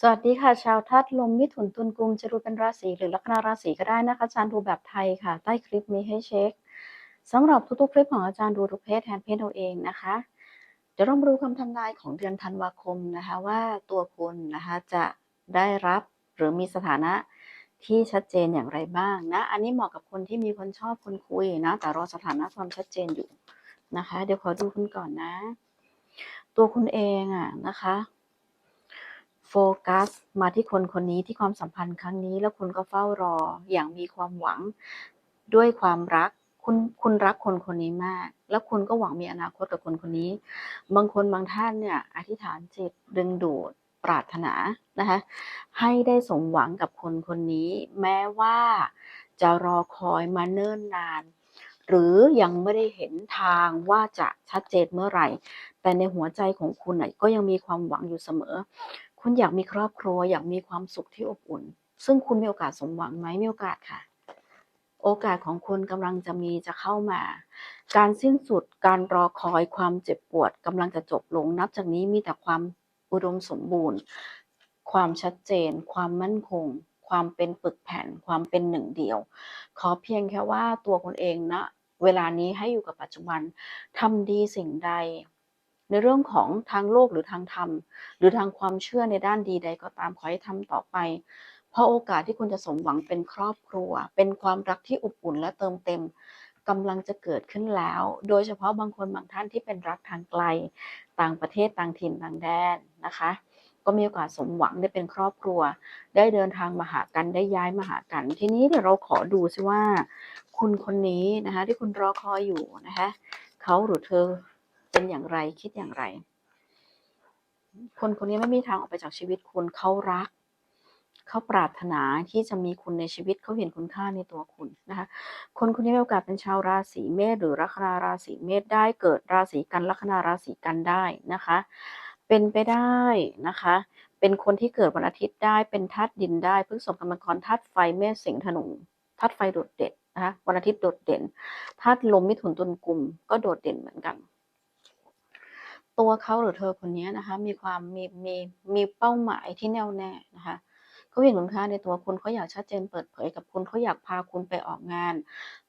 สวัสดีค่ะ ชาวธาตุลมมิถุนตุลกุมจะดูเป็นราศีหรือลัคนาราศีก็ได้นะคะอาจารย์ดูแบบไทยค่ะ ใต้คลิปมีให้เช็คสำหรับทุกๆคลิปของอาจารย์ดูทุกเพศแทนเพศเราเองนะคะเดี๋ยวเรามาดูคำทำนายของเดือนธันวาคมนะคะว่าตัวคุณนะคะจะได้รับหรือมีสถานะที่ชัดเจนอย่างไรบ้างนะ อันนี้เหมาะกับคนที่มีคนชอบคนคุยนะแต่รอสถานะความชัดเจนอยู่นะคะ เดี๋ยวขอดูคุณก่อนนะ ตัวคุณเองอะนะคะ โฟกัสมาที่คนคนนี้ที่ความสัมพันธ์ครั้งนี้ แล้วคุณก็เฝ้ารออย่างมีความหวังด้วยความรักคุณคุณรักคนคนนี้มาก แล้วคุณก็หวังมีอนาคตกับคนคนนี้ บางคนบางท่านเนี่ยอธิษฐานจิตดึงดูดปรารถนานะคะให้ได้สมหวังกับคนคนนี้ แม้ว่าจะรอคอยมาเนิ่นนาน หรือยังไม่ได้เห็นทางว่าจะชัดเจนเมื่อไหร่ แต่ในหัวใจของคุณน่ะก็ยังมีความหวังอยู่เสมอ คุณอยากมีครอบครัว อยากมีความสุขที่อบอุ่น ซึ่งคุณมีโอกาสสมหวังไหมมีโอกาสค่ะ โอกาสของคุณกำลังจะมีจะเข้ามา การสิ้นสุดการรอคอยความเจ็บปวดกำลังจะจบลง นับจากนี้มีแต่ความอุดมสมบูรณ์ ความชัดเจน ความมั่นคง ความเป็นปึกแผ่น ความเป็นหนึ่งเดียว ขอเพียงแค่ว่าตัวคุณเองนะเวลานี้ให้อยู่กับปัจจุบันทำดีสิ่งใด ในเรื่องของทางโลกหรือทางธรรม หรือทางความเชื่อในด้านดีใดก็ตามขอให้ทำต่อไป เพราะโอกาสที่คุณจะสมหวังเป็นครอบครัว เป็นความรักที่อบอุ่นและเติมเต็มกำลังจะเกิดขึ้นแล้ว โดยเฉพาะบางคนบางท่านที่เป็นรักทางไกล ต่างประเทศต่างถิ่นต่างแดนนะคะ ก็มีโอกาสสมหวังได้เป็นครอบครัว ได้เดินทางมาหากันได้ย้ายมาหากัน ทีนี้เดี๋ยวเราขอดูซิว่า คุณคนนี้นะคะที่คุณรอคอยอยู่นะคะเขาหรือเธอ เป็นอย่างไรคิดอย่างไร คนคนนี้ไม่มีทางออกไปจากชีวิตคุณเขารักเขาปรารถนาที่จะมีคุณในชีวิตเขาเห็นคุณค่าในตัวคุณนะคะคนคนนี้มีโอกาสเป็นชาวราศีเมษหรือลัคนาราศีเมษได้เกิดราศีกันลัคนาราศีกันได้นะคะ เป็นไปได้นะคะ เป็นคนที่เกิดวันอาทิตย์ได้เป็นธาตุดินได้พฤษภกรรมกรธาตุไฟเมษสิงห์ธนูธาตุไฟโดดเด่นนะคะวันอาทิตย์โดดเด่นธาตุลมมิถุนตุลกุมก็โดดเด่นเหมือนกัน ตัวเขาหรือเธอคนนี้นะคะ มีความมีมีมีเป้าหมายที่แน่วแน่นะคะเขาเห็นคุณค่าในตัวคุณเขาอยากชัดเจนเปิดเผยกับคุณเขาอยากพาคุณไปออกงาน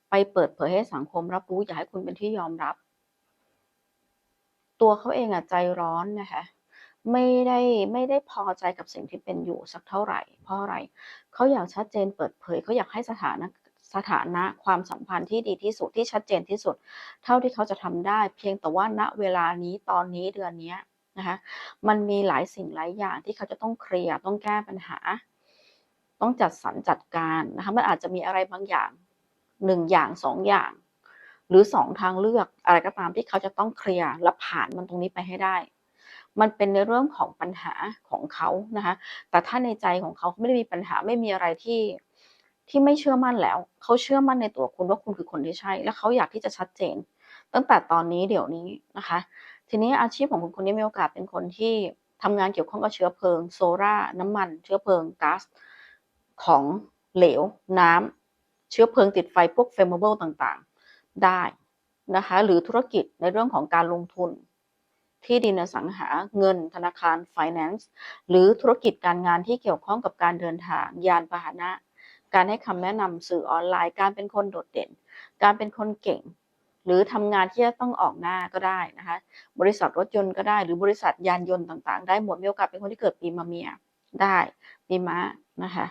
ไปเปิดเผยให้สังคมรับรู้อยากให้คุณเป็นที่ยอมรับ ตัวเขาเองอะใจร้อนนะคะไม่ได้ไม่ได้พอใจกับสิ่งที่เป็นอยู่สักเท่าไหร่ เพราะอะไรเขาอยากชัดเจนเปิดเผยเขาอยากให้สถานะ สถานะความสัมพันธ์ที่ดีที่สุดที่ชัดเจนที่สุด เท่าที่เขาจะทำได้ เพียงแต่ว่าณเวลานี้ตอนนี้เดือนนี้นะคะมันมีหลายสิ่งหลายอย่างที่เขาจะต้องเคลียร์ต้องแก้ปัญหา ต้องจัดสรรจัดการนะคะมันอาจจะมีอะไรบางอย่างหนึ่งอย่างสองอย่าง หรือสองทางเลือกอะไรก็ตามที่เขาจะต้องเคลียร์และผ่านมันตรงนี้ไปให้ได้มันเป็นในเรื่องของปัญหาของเขานะคะ แต่ถ้าในใจของเขาไม่ได้มีปัญหาไม่มีอะไรที่ ที่ไม่เชื่อมั่นแล้ว เขาเชื่อมั่นในตัวคุณว่าคุณคือคนที่ใช่ และเขาอยากที่จะชัดเจน ตั้งแต่ตอนนี้เดี๋ยวนี้นะคะ ทีนี้อาชีพของคุณคนนี้มีโอกาสเป็นคนที่ทำงานเกี่ยวข้องกับเชื้อเพลิง โซล่าน้ำมัน เชื้อเพลิงก๊าซของเหลว น้ำเชื้อเพลิงติดไฟพวกเฟมเบิลต่างๆ ได้นะคะ หรือธุรกิจในเรื่องของการลงทุน ที่ดินสังหาเงิน ธนาคาร Finance หรือธุรกิจการงานที่เกี่ยวข้องกับการเดินทาง ยานพาหนะ การให้คำแนะนำสื่อออนไลน์ การเป็นคนโดดเด่น การเป็นคนเก่ง หรือทำงานที่จะต้องออกหน้าก็ได้นะคะ บริษัทรถยนต์ก็ได้ หรือบริษัทยานยนต์ต่างๆ ได้หมดมีโอกาสเป็นคนที่เกิดปีมะเมียได้ปีม้านะคะ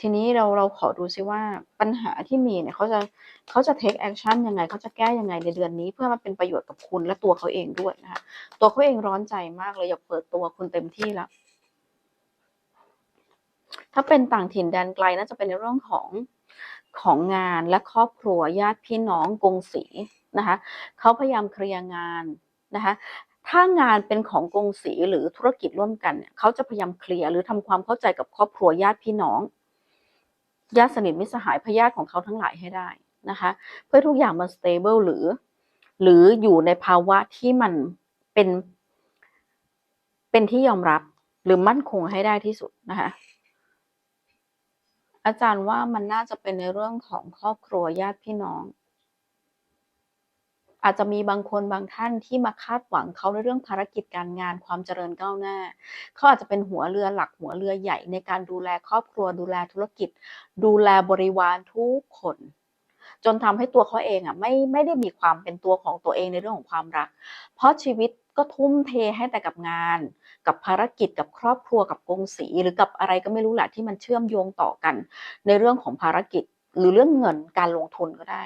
ทีนี้เราเราขอดูซิว่าปัญหาที่มีเนี่ยเขาจะเขาจะ take action ยังไงเขาจะแก้ยังไงในเดือนนี้ เพื่อมาเป็นประโยชน์กับคุณและตัวเขาเองด้วยนะคะตัวเขาเองร้อนใจมากเลยอยากเปิดตัวคุณเต็มที่แล้ว ถ้าเป็นต่างถิ่นแดนไกลน่าจะเป็นในเรื่องของของงานและครอบครัวญาติพี่น้องกงสีนะคะเขาพยายามเคลียร์งานนะคะถ้างานเป็นของกงสีหรือธุรกิจร่วมกันเนี่ยเขาจะพยายามเคลียร์หรือทำความเข้าใจกับครอบครัวญาติพี่น้องญาติสนิทมิสหายพยาธิของเขาทั้งหลายให้ได้นะคะ เพื่อทุกอย่างมัน stable หรือ หรืออยู่ในภาวะที่มันเป็น เป็นที่ยอมรับหรือมั่นคงให้ได้ที่สุดนะคะ อาจารย์ว่ามันน่าจะเป็นในเรื่องของครอบครัวญาติพี่น้อง อาจจะมีบางคนบางท่านที่มาคาดหวังเขาในเรื่องภารกิจการงานความเจริญก้าวหน้า เขาอาจจะเป็นหัวเรือหลักหัวเรือใหญ่ในการดูแลครอบครัวดูแลธุรกิจ ดูแลบริวารทุกคน จนทำให้ตัวเขาเองอะไม่ไม่ได้มีความเป็นตัวของตัวเองในเรื่องของความรัก เพราะชีวิตก็ทุ่มเทให้แต่กับงาน กับภารกิจกับครอบครัวกับกงสีหรือกับอะไรก็ไม่รู้แหละที่มันเชื่อมโยงต่อกัน ในเรื่องของภารกิจ หรือเรื่องเงินการลงทุนก็ได้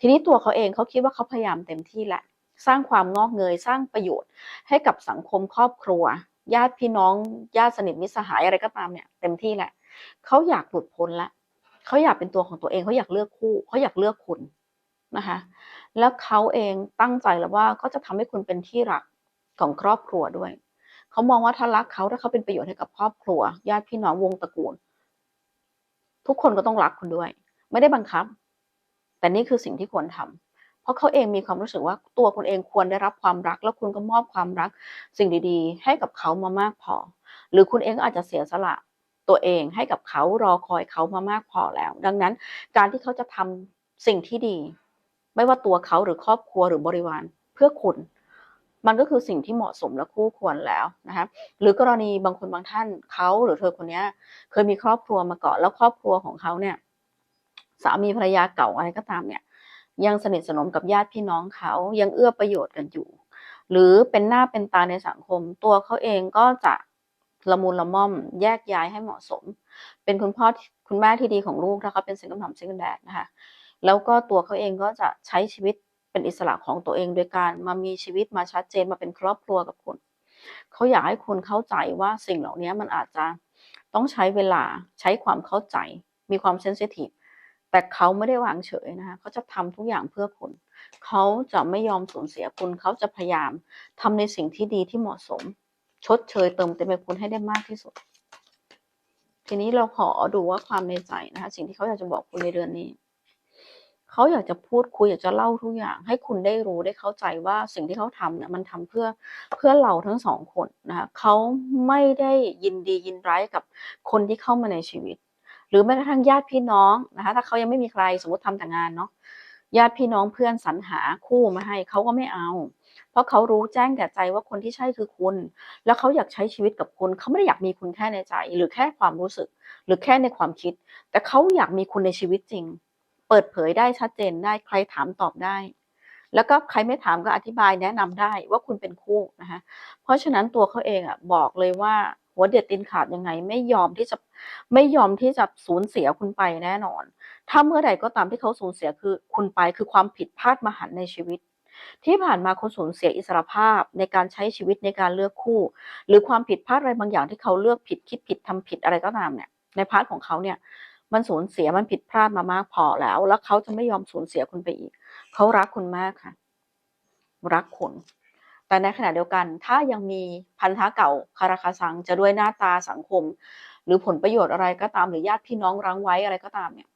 ทีนี้ตัวเขาเองเขาคิดว่าเขาพยายามเต็มที่แหละสร้างความงอกเงยสร้างประโยชน์ ให้กับสังคมครอบครัว ญาติพี่น้องญาติสนิทมิตรสหายอะไรก็ตามเนี่ยเต็มที่แหละเขาอยากหลุดพ้นละ เขาอยากเป็นตัวของตัวเองเขาอยากเลือกคู่เขาอยากเลือกคุณนะคะ แล้วเขาเองตั้งใจแล้วว่าก็จะทำให้คุณเป็นที่รักของครอบครัวด้วย เขามองว่าถ้ารักเขาถ้าเขาเป็นประโยชน์ให้กับครอบครัวญาติพี่น้องวงตระกูล ทุกคนก็ต้องรักคุณด้วย ไม่ได้บังคับ แต่นี่คือสิ่งที่ควรทำเพราะเขาเองมีความรู้สึกว่าตัวคุณเองควรได้รับความรัก แล้วคุณก็มอบความรัก สิ่งดี ๆ ให้กับเขามามากพอ หรือคุณเองอาจจะเสียสละ ตัวเองให้กับเขารอคอยเขามามากพอแล้ว ดังนั้นการที่เขาจะทำสิ่งที่ดี ไม่ว่าตัวเขาหรือครอบครัวหรือบริวารเพื่อคุณ มันก็คือสิ่งที่เหมาะสมและคู่ควรแล้วนะคะหรือกรณีบางคนบางท่านเขาหรือเธอคนนี้เคยมีครอบครัวมาก่อนแล้วครอบครัวของเขาเนี่ยสามีภรรยาเก่าอะไรก็ตามเนี่ย ยังสนิทสนมกับญาติพี่น้องเขายังเอื้อประโยชน์กันอยู่ หรือเป็นหน้าเป็นตาในสังคม ตัวเขาเองก็จะ ละมุนละม่อม แยกย้ายให้เหมาะสม เป็นคุณพ่อคุณแม่ที่ดีของลูกถ้าเขาเป็นซิงเกิลมัมซิงเกิลแดดนะคะแล้วก็ตัวเขาเองก็จะใช้ชีวิตเป็นอิสระของตัวเองโดยการมามีชีวิตมาชัดเจนมาเป็นครอบครัวกับคุณเขาอยากให้คุณเข้าใจว่าสิ่งเหล่านี้มันอาจจะต้องใช้เวลาใช้ความเข้าใจ มีความเซนซิทีฟแต่เขาไม่ได้วางเฉยนะคะเขาจะทำทุกอย่างเพื่อคุณเขาจะไม่ยอมสูญเสียคุณเขาจะพยายามทำในสิ่งที่ดีที่เหมาะสม ชดเชยเติมเต็มให้คุณให้ได้มากที่สุด ทีนี้เราขอดูว่าความในใจนะคะ สิ่งที่เขาอยากจะบอกคุณในเดือนนี้เขาอยากจะพูดคุยอยากจะเล่าทุกอย่าง ให้คุณได้รู้ได้เข้าใจว่าสิ่งที่เขาทำเนี่ยมันทำเพื่อเพื่อเราทั้งสองคนนะคะเขาไม่ได้ยินดียินร้ายกับคนที่เข้ามาในชีวิต หรือแม้กระทั่งญาติพี่น้องนะคะถ้าเขายังไม่มีใครสมมติทำแต่งานเนาะญาติพี่น้องเพื่อนสรรหาคู่มาให้เขาก็ไม่เอา เพราะเขารู้แจ้งแก่ใจว่าคนที่ใช่คือคุณ แล้วเขาอยากใช้ชีวิตกับคุณ เขาไม่ได้อยากมีคุณแค่ในใจ หรือแค่ความรู้สึก หรือแค่ในความคิด แต่เขาอยากมีคุณในชีวิตจริง เปิดเผยได้ชัดเจนได้ใครถามตอบได้ แล้วก็ใครไม่ถามก็อธิบายแนะนำได้ว่าคุณเป็นคู่นะคะเพราะฉะนั้นตัวเขาเองอะบอกเลยว่าหัวเด็ดตินขาดยังไง ไม่ยอมที่จะไม่ยอมที่จะสูญเสียคุณไปแน่นอน ถ้าเมื่อใดก็ตามที่เขาสูญเสียคือคุณไปคือความผิดพลาดมหันในชีวิต ที่ผ่านมาเขาสูญเสียอิสรภาพในการใช้ชีวิตในการเลือกคู่ หรือความผิดพลาดอะไรบางอย่างที่เขาเลือกผิดคิดผิดทำผิดอะไรก็ตามเนี่ย ในพาร์ทของเขาเนี่ย มันสูญเสียมันผิดพลาดมามากพอแล้ว แล้วเขาจะไม่ยอมสูญเสียคุณไปอีก เขารักคุณมากค่ะ รักคุณแต่ในขณะเดียวกัน ถ้ายังมีพันธะเก่าคาราคาซังจะด้วยหน้าตาสังคม หรือผลประโยชน์อะไรก็ตามหรือญาติพี่น้องรั้งไว้อะไรก็ตามเนี่ย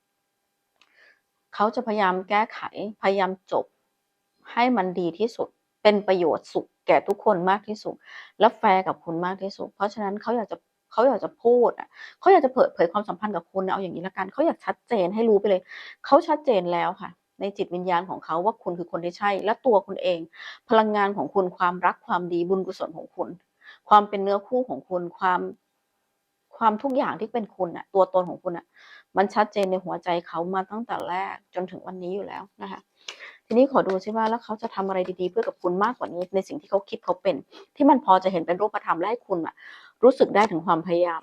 เขาจะพยายามแก้ไข พยายามจบ ให้มันดีที่สุด เป็นประโยชน์สุขแก่ทุกคนมากที่สุด และแฟร์กับคุณมากที่สุด เพราะฉะนั้นเขาอยากจะเขาอยากจะพูดอะเขาอยากจะเปิดเผยความสัมพันธ์กับคุณเอาอย่างนี้ละกันเขาอยากชัดเจนให้รู้ไปเลย เขาชัดเจนแล้วค่ะ ในจิตวิญญาณของเขาว่าคุณคือคนที่ใช่ และตัวคุณเอง พลังงานของคุณความรักความดีบุญกุศลของคุณ ความเป็นเนื้อคู่ของคุณความความทุกอย่างที่เป็นคุณอะตัวตนของคุณอะมันชัดเจนในหัวใจเขามาตั้งแต่แรกจนถึงวันนี้อยู่แล้วนะคะ ทีนี้ขอดูซิว่าแล้วเขาจะทำอะไรดีๆ เพื่อกับคุณมากกว่านี้ในสิ่งที่เขาคิดเขาเป็น ที่มันพอจะเห็นเป็นรูปธรรมและให้คุณอะรู้สึกได้ถึงความพยายาม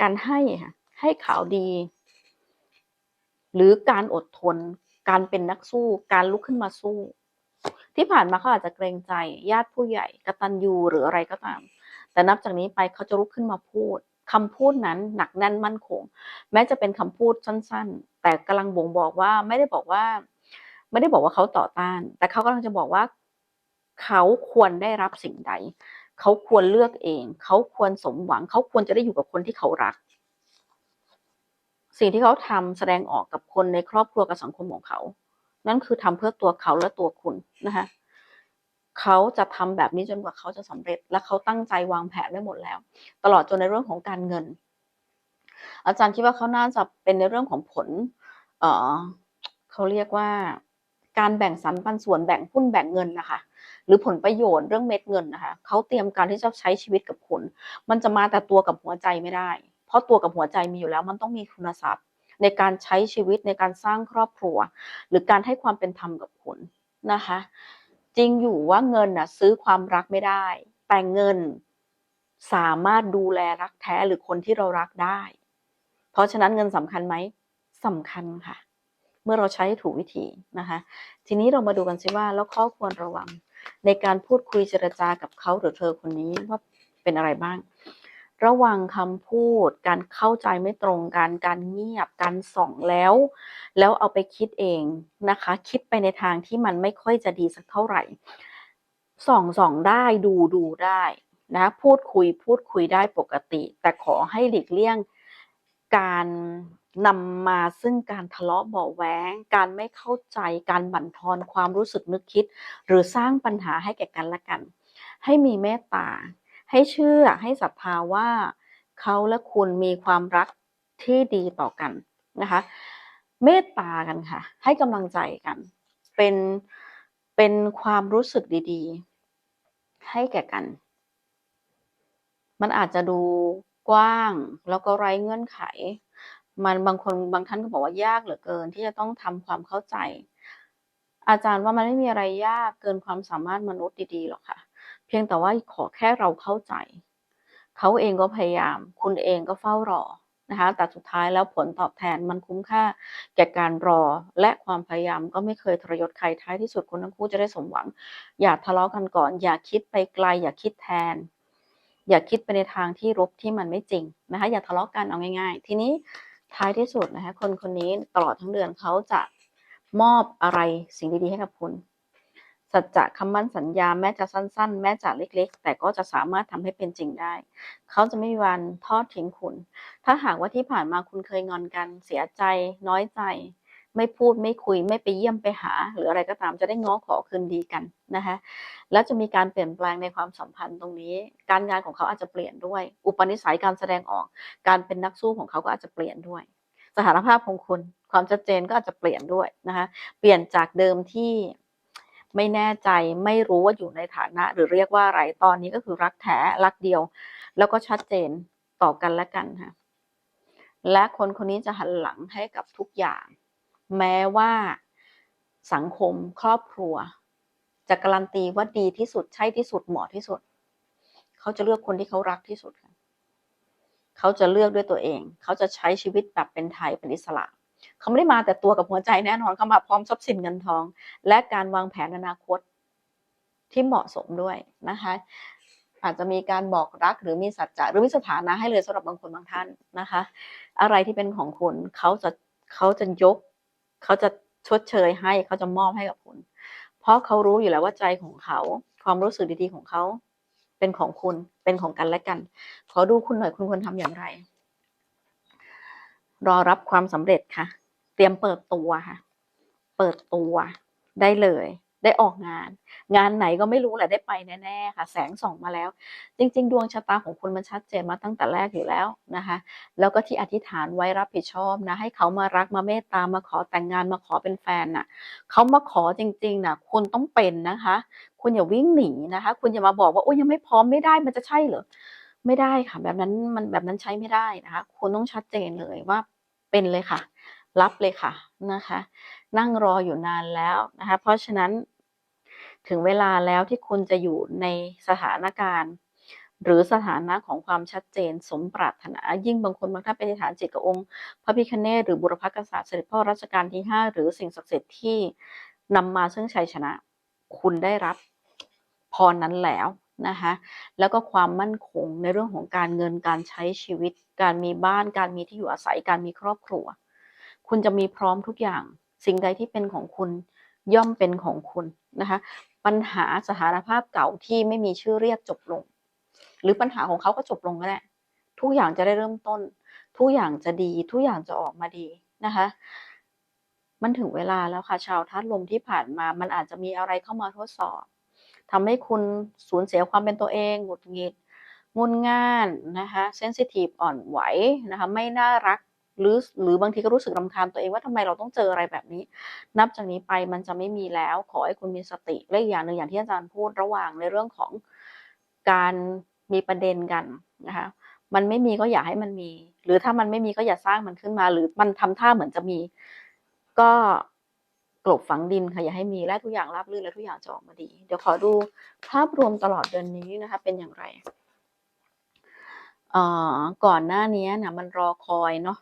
การให้ค่ะให้ข่าวดี หรือการอดทน การเป็นนักสู้ การลุกขึ้นมาสู้ ที่ผ่านมาเขาอาจจะเกรงใจ ญาติผู้ใหญ่กตัญญูหรืออะไรก็ตาม แต่นับจากนี้ไปเขาจะลุกขึ้นมาพูดคำพูดนั้นหนักแน่นมั่นคง แม้จะเป็นคำพูดสั้น ๆ แต่กำลังบ่งบอกว่าไม่ได้บอกว่า ไม่ได้บอกว่าเขาต่อต้าน แต่เขากำลังจะบอกว่า เขาควรได้รับสิ่งใด เขาควรเลือกเอง เขาควรสมหวัง เขาควรจะได้อยู่กับคนที่เขารัก สิ่งที่เขาทำแสดงออกกับคนในครอบครัวกับสังคมของเขา นั่นคือทำเพื่อตัวเขาและตัวคุณนะคะเขาจะทำแบบนี้จนกว่าเขาจะสำเร็จ และเขาตั้งใจวางแผนไว้หมดแล้ว ตลอดจนในเรื่องของการเงิน อาจารย์คิดว่าเขาน่าจะเป็นในเรื่องของผล เออเขาเรียกว่า การแบ่งสรรปันส่วนแบ่งหุ้นแบ่งเงินนะคะ หรือผลประโยชน์เรื่องเม็ดเงินนะคะเขาเตรียมการที่จะใช้ชีวิตกับคุณมันจะมาแต่ตัวกับหัวใจไม่ได้ เพราะตัวกับหัวใจมีอยู่แล้วมันต้องมีทุนทรัพย์ ในการใช้ชีวิตในการสร้างครอบครัว หรือการให้ความเป็นธรรมกับคุณนะคะ จริงอยู่ว่าเงินน่ะซื้อความรักไม่ได้ แต่เงินสามารถดูแลรักแท้หรือคนที่เรารักได้ เพราะฉะนั้นเงินสำคัญไหมสำคัญค่ะ เมื่อเราใช้ถูกวิธีนะคะ ทีนี้เรามาดูกันสิว่าแล้วข้อควรระวัง ในการพูดคุยเจรจากับเขาหรือเธอคนนี้ว่าเป็นอะไรบ้าง ระวังคำพูด การเข้าใจไม่ตรงกันการเงียบ การส่องแล้ว แล้วเอาไปคิดเองนะคะ คิดไปในทางที่มันไม่ค่อยจะดีสักเท่าไหร่ ส่องส่องได้ดูดูได้นะพูดคุยพูดคุยได้ปกติ แต่ขอให้หลีกเลี่ยงการ นำมาซึ่งการทะเลาะเบาะแว้งการไม่เข้าใจการบั่นทอนความรู้สึกนึกคิด หรือสร้างปัญหาให้แก่กันและกัน ให้มีเมตตา ให้เชื่อให้ศรัทธาว่าเขาและคุณมีความรักที่ดีต่อกันนะคะ เมตตากันค่ะ ให้กำลังใจกัน เป็นเป็นความรู้สึกดีๆ ให้แก่กัน มันอาจจะดูกว้างแล้วก็ไร้เงื่อนไข มันบางคนบางท่านก็บอกว่ายากเหลือเกิน ที่จะต้องทำความเข้าใจ อาจารย์ว่ามันไม่มีอะไรยากเกินความสามารถมนุษย์ดีๆหรอกค่ะ เพียงแต่ว่าขอแค่เราเข้าใจ เขาเองก็พยายาม คุณเองก็เฝ้ารอนะคะแต่สุดท้ายแล้วผลตอบแทนมันคุ้มค่าแก่การรอและความพยายามก็ไม่เคยทรยศใครท้ายที่สุดคุณทั้งคู่จะได้สมหวัง อย่าทะเลาะกันก่อน อย่าคิดไปไกล อย่าคิดแทน อย่าคิดไปในทางที่รบที่มันไม่จริงนะคะอย่าทะเลาะกันเอาง่าย ๆ ทีนี้ ท้ายที่สุดนะคะคนคนนี้ตลอดทั้งเดือนเขาจะมอบอะไรสิ่งดีๆให้กับคุณสัจจะคำมั่นสัญญาแม้จะสั้น ๆ แม้จะเล็ก ๆ แต่ก็จะสามารถทำให้เป็นจริงได้ เขาจะไม่มีวันทอดทิ้งคุณ ถ้าหากว่าที่ผ่านมาคุณเคยงอนกันเสียใจ น้อยใจ ไม่พูดไม่คุยไม่ไปเยี่ยมไปหา หรืออะไรก็ตามจะได้ง้อขอคืนดีกันนะคะแล้วจะมีการเปลี่ยนแปลงในความสัมพันธ์ตรงนี้ การงานของเขาอาจจะเปลี่ยนด้วย อุปนิสัยการแสดงออก การเป็นนักสู้ของเขาก็อาจจะเปลี่ยนด้วย สถานภาพของคุณความชัดเจนก็อาจจะเปลี่ยนด้วยนะคะเปลี่ยนจากเดิมที่ไม่แน่ใจไม่รู้ว่าอยู่ในฐานะ หรือเรียกว่าอะไรตอนนี้ก็คือรักแท้รักเดียว แล้วก็ชัดเจนต่อกันและกันค่ะและคนคนนี้จะหันหลังให้กับทุกอย่าง แม้ว่าสังคมครอบครัว จะการันตีว่าดีที่สุดใช่ที่สุดเหมาะที่สุด เขาจะเลือกคนที่เขารักที่สุดค่ะเขาจะเลือกด้วยตัวเอง เขาจะใช้ชีวิตแบบเป็นไทยเป็นอิสระเขาไม่ได้มาแต่ตัวกับหัวใจแน่นอนเขามาพร้อมทรัพย์สินเงินทอง และการวางแผนอนาคตที่เหมาะสมด้วยนะคะ อาจจะมีการบอกรักหรือมีสัจจะหรือมีสถานะให้เลยสำหรับบางคนบางท่านนะคะ อะไรที่เป็นของคุณเขาจะเขาจะยก เขาจะชดเชยให้เขาจะมอบให้กับคุณ เพราะเขารู้อยู่แล้วว่าใจของเขา ความรู้สึกดีๆของเขา เป็นของคุณเป็นของกันและกัน ขอดูคุณหน่อยคุณควรทำอย่างไร รอรับความสำเร็จค่ะ เตรียมเปิดตัวค่ะ เปิดตัวได้เลย ได้ออกงาน งานไหนก็ไม่รู้แหละได้ไปแน่ๆค่ะ แสงส่องมาแล้ว จริง ๆ ดวงชะตาของคุณมันชัดเจนมาตั้งแต่แรกอยู่แล้วนะคะ แล้วก็ที่อธิษฐานไว้รับผิดชอบนะ ให้เขามารักมาเมตตามาขอแต่งงานมาขอเป็นแฟนน่ะเขามาขอจริงๆน่ะ คุณต้องเป็นนะคะ คุณอย่าวิ่งหนีนะคะ คุณอย่ามาบอกว่าโอ้ยยังไม่พร้อมไม่ได้มันจะใช่เหรอไม่ได้ค่ะ แบบนั้นมันแบบนั้นใช้ไม่ได้นะคะ คุณต้องชัดเจนเลยว่าเป็นเลยค่ะ รับเลยค่ะนะคะ นั่งรออยู่นานแล้วนะคะ เพราะฉะนั้นถึงเวลาแล้วที่คุณจะอยู่ในสถานการณ์ หรือสถานะของความชัดเจนสมปรารถนา ยิ่งบางคนบางท่านไปในฐานจิตกับองค์ พระพิคเนศหรือบุรพกษัตริย์เสด็จพ่อรัชกาลที่ 5 หรือสิ่งศักดิ์สิทธิ์ที่นำมาซึ่งชัยชนะ คุณได้รับพรนั้นแล้วนะคะแล้วก็ความมั่นคงในเรื่องของการเงินการใช้ชีวิต การมีบ้านการมีที่อยู่อาศัยการมีครอบครัว คุณจะมีพร้อมทุกอย่าง สิ่งใดที่เป็นของคุณย่อมเป็นของคุณนะคะ ปัญหาสถานภาพเก่าที่ไม่มีชื่อเรียกจบลง หรือปัญหาของเขาก็จบลงก็ได้ทุกอย่างจะได้เริ่มต้น ทุกอย่างจะดี ทุกอย่างจะออกมาดีนะคะ มันถึงเวลาแล้วค่ะ ชาวธาตุลมที่ผ่านมา มันอาจจะมีอะไรเข้ามาทดสอบทำให้คุณสูญเสียความเป็นตัวเองหงุดหงิดงุนง่านนะคะเซนซิทีฟอ่อนไหวนะคะ ไม่น่ารัก หรือหรือบางทีก็รู้สึกรำคาญตัวเองว่าทำไมเราต้องเจออะไรแบบนี้ นับจากนี้ไปมันจะไม่มีแล้วขอให้คุณมีสติและอย่างหนึ่งอย่างที่อาจารย์พูดระหว่างในเรื่องของการมีประเด็นกันนะคะมันไม่มีก็อย่าให้มันมี หรือถ้ามันไม่มีก็อย่าสร้างมันขึ้นมา หรือมันทำท่าเหมือนจะมี ก็กลบฝังดินค่ะอย่าให้มีและทุกอย่างราบรื่นและทุกอย่างจะออกมาดี เดี๋ยวขอดูภาพรวมตลอดเดือนนี้นะคะ เป็นอย่างไรเอ่อก่อนหน้านี้นะมันรอคอยเนาะ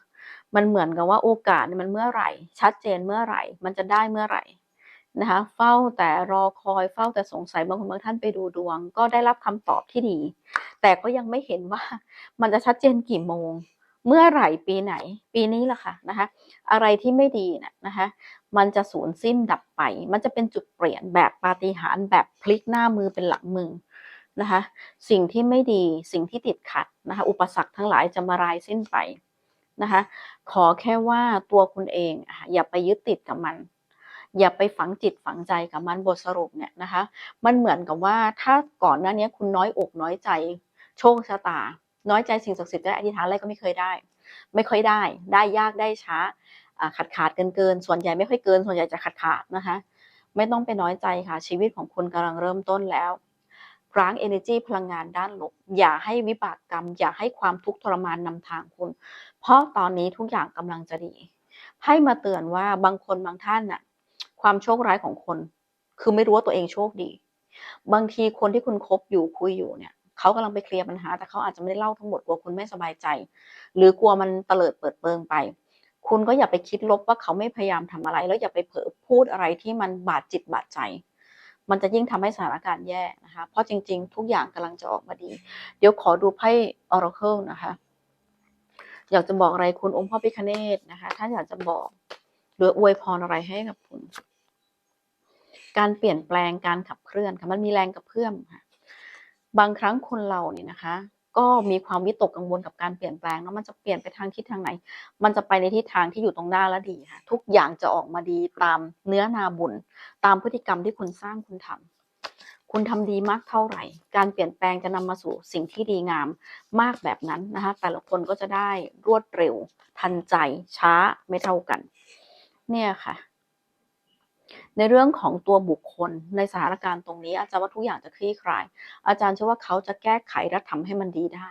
มันเหมือนกับว่าโอกาสเนี่ยมันเมื่อไหร่ ชัดเจนเมื่อไหร่ มันจะได้เมื่อไหร่นะคะเฝ้าแต่รอคอยเฝ้าแต่สงสัยบางคนบางท่านไปดูดวง ก็ได้รับคำตอบที่ดี แต่ก็ยังไม่เห็นว่ามันจะชัดเจนกี่โมง เมื่อไหร่ปีไหน ปีนี้แหละค่ะนะคะอะไรที่ไม่ดีนะนะคะมันจะสูญสิ้นดับไป มันจะเป็นจุดเปลี่ยนแบบปาฏิหาริย์แบบพลิกหน้ามือเป็นหลังมือนะคะสิ่งที่ไม่ดีสิ่งที่ติดขัดนะคะอุปสรรคทั้งหลายจะมารายสิ้นไป นะคะ ขอแค่ว่าตัวคุณเองอย่าไปยึดติดกับมัน อย่าไปฝังจิตฝังใจกับมันบทสรุปเนี่ยนะคะ มันเหมือนกับว่าถ้าก่อนหน้านี้คุณน้อยอกน้อยใจ โชคชะตา น้อยใจสิ่งศักดิ์สิทธิ์ได้อธิษฐานอะไรก็ไม่เคยได้ ไม่ค่อยได้ ได้ยากได้ช้าขาดขาดเกินเกิน ส่วนใหญ่ไม่ค่อยเกิน ส่วนใหญ่จะขาดขาดนะคะ ไม่ต้องไปน้อยใจค่ะ ชีวิตของคุณกำลังเริ่มต้นแล้ว ร้าง energy พลังงานด้านลบ อย่าให้วิบากกรรม อย่าให้ความทุกข์ทรมานนำทางคุณ เพราะตอนนี้ทุกอย่างกำลังจะดีให้มาเตือนว่าบางคนบางท่านน่ะ ความโชคร้ายของคน คือไม่รู้ว่าตัวเองโชคดี บางทีคนที่คุณคบอยู่คุยอยู่เนี่ยเขากำลังไปเคลียร์ปัญหา แต่เขาอาจจะไม่ได้เล่าทั้งหมดกลัวคุณไม่สบายใจ หรือกลัวมันเตลิดเปิดเปิงไป คุณก็อย่าไปคิดลบว่าเขาไม่พยายามทำอะไร แล้วอย่าไปเผลอพูดอะไรที่มันบาดจิตบาดใจ มันจะยิ่งทำให้สถานการณ์แย่นะคะ เพราะจริง ๆ ทุกอย่างกำลังจะออกมาดี เดี๋ยวขอดูไพ่ Oracle นะคะ อยากจะบอกอะไรคุณองค์พ่อพิคเนตนะคะ ถ้าอยากจะบอกหรืออวยพรอะไรให้กับคุณ การเปลี่ยนแปลงการขับเคลื่อนค่ะ มันมีแรงกระเพื่อมค่ะ บางครั้งคนเราเนี่ยนะคะ ก็มีความวิตกกังวลกับการเปลี่ยนแปลงแล้วมันจะเปลี่ยนไปทางทิศทางไหน มันจะไปในทิศทางที่อยู่ตรงหน้าและดีค่ะทุกอย่างจะออกมาดีตามเนื้อนาบุญ ตามพฤติกรรมที่คุณสร้างคุณทำคุณทำดีมากเท่าไหร่ การเปลี่ยนแปลงจะนำมาสู่สิ่งที่ดีงามมากแบบนั้นนะคะแต่ละคนก็จะได้รวดเร็ว ทันใจช้าไม่เท่ากัน เนี่ยค่ะ ในเรื่องของตัวบุคคลในสถานการณ์ตรงนี้ อาจารย์ว่าทุกอย่างจะคลี่คลาย อาจารย์เชื่อว่าเขาจะแก้ไขและทำให้มันดีได้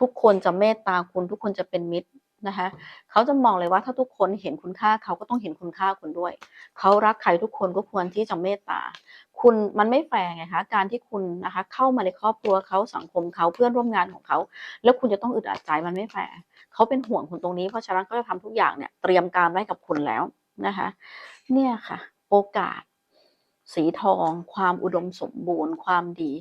ทุกคนจะเมตตาคุณ ทุกคนจะเป็นมิตรนะคะเขาจะมองเลยว่าถ้าทุกคนเห็นคุณค่าเขาก็ต้องเห็นคุณค่าคุณด้วย เขารักใครทุกคนก็ควรที่จะเมตตา คุณมันไม่แฟร์ไงคะการที่คุณนะคะเข้ามาในครอบครัวเขาสังคมเขาเพื่อนร่วมงานของเขา แล้วคุณจะต้องอึดอัดใจมันไม่แฟร์เขาเป็นห่วงคุณตรงนี้เพราะฉะนั้นเขาจะทำทุกอย่างเนี่ยเตรียมการไว้กับคุณแล้วนะคะ เนี่ยค่ะ โอกาส สีทอง ความอุดมสมบูรณ์ ความดี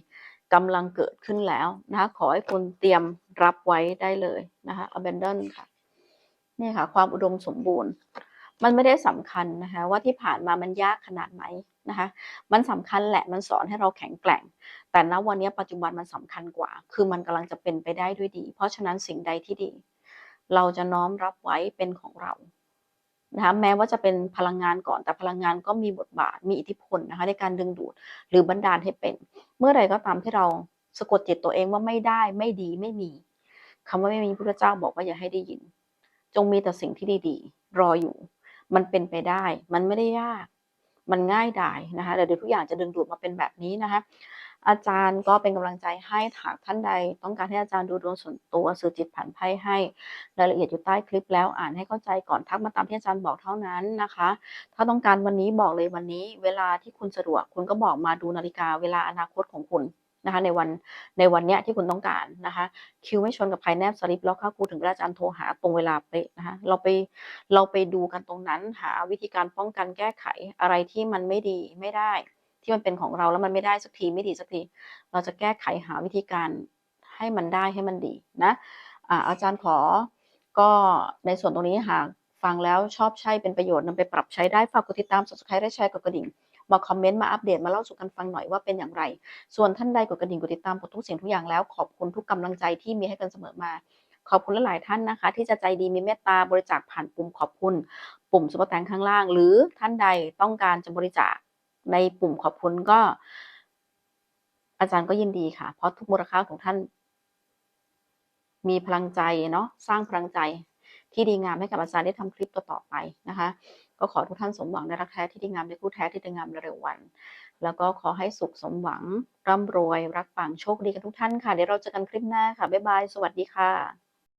กำลังเกิดขึ้นแล้วนะคะขอให้คุณเตรียมรับไว้ได้เลยนะคะ abandon ค่ะนี่ค่ะ ความอุดมสมบูรณ์ มันไม่ได้สำคัญนะคะ ว่าที่ผ่านมามันยากขนาดไหนนะคะ มันสำคัญแหละมันสอนให้เราแข็งแกร่ง แต่ณวันนี้ปัจจุบันมันสำคัญกว่า คือมันกำลังจะเป็นไปได้ด้วยดี เพราะฉะนั้นสิ่งใดที่ดี เราจะน้อมรับไว้เป็นของเรา นะคะแม้ว่าจะเป็นพลังงานก่อน แต่พลังงานก็มีบทบาทมีอิทธิพลนะคะในการดึงดูดหรือบันดาลให้เป็น เมื่อใดก็ตามที่เราสะกดจิตตัวเองว่าไม่ได้ไม่ดีไม่มีคำว่าไม่มีพระเจ้าบอกว่าอย่าให้ได้ยิน จงมีแต่สิ่งที่ดีๆ รออยู่ มันเป็นไปได้ มันไม่ได้ยาก มันง่ายดายนะคะเดี๋ยวทุกอย่างจะดึงดูดมาเป็นแบบนี้นะคะ อาจารย์ก็เป็นกำลังใจให้หากท่านใด ต้องการให้อาจารย์ดูดวงส่วนตัวสื่อจิตผ่านไพ่ให้รายละเอียดอยู่ใต้คลิปแล้วอ่านให้เข้าใจก่อนทักมาตามที่อาจารย์บอกเท่านั้นนะคะ ถ้าต้องการวันนี้บอกเลยวันนี้ เวลาที่คุณสะดวกคุณก็บอกมาดูนาฬิกาเวลาอนาคตของคุณนะคะในวันในวันเนี้ยที่คุณต้องการนะคะคิวไม่ชนกับใครแนบสลิปแล้วเข้าครูถึงเวลาอาจารย์โทรหาตรงเวลาเป๊ะนะคะเราไปเราไปดูกันตรงนั้นหาวิธีการป้องกันแก้ไขอะไรที่มันไม่ดีไม่ได้ ที่มันเป็นของเราแล้วมันไม่ได้สักทีไม่ดีสักที เราจะแก้ไขหาวิธีการให้มันได้ให้มันดีนะอาอาจารย์ขอก็ในส่วนตรงนี้หากฟังแล้วชอบใช้เป็นประโยชน์นำไปปรับใช้ได้ฝากกดติดตาม subscribe และแชร์กดกระดิ่งมาคอมเมนต์มาอัปเดตมาเล่าสู่กันฟังหน่อยว่าเป็นอย่างไร ส่วนท่านใดกดกระดิ่งกดติดตามกดทุกเสียงทุกอย่างแล้วขอบคุณทุกกำลังใจที่มีให้กันเสมอมา ขอบคุณหลายท่านนะคะ ที่จะใจดีมีเมตตาบริจาคผ่านปุ่มขอบคุณ ปุ่มซุปเปอร์แตงข้างล่าง หรือท่านใดต้องการจะบริจาค ในปุ่มขอบคุณก็ อาจารย์ก็ยินดีค่ะ เพราะทุกมูลค่าของท่าน มีพลังใจเนาะสร้างพลังใจที่ดีงามให้กับอาจารย์ได้ทำคลิปต่อๆไปนะคะ ก็ขอทุกท่านสมหวังในรักแท้ที่ดีงามในคู่แท้ที่ดีงามในเร็ววัน แล้วก็ขอให้สุขสมหวังร่ำรวย รักปังโชคดีกันทุกท่านค่ะเดี๋ยวเราเจอกันคลิปหน้าค่ะบ๊ายบายสวัสดีค่ะ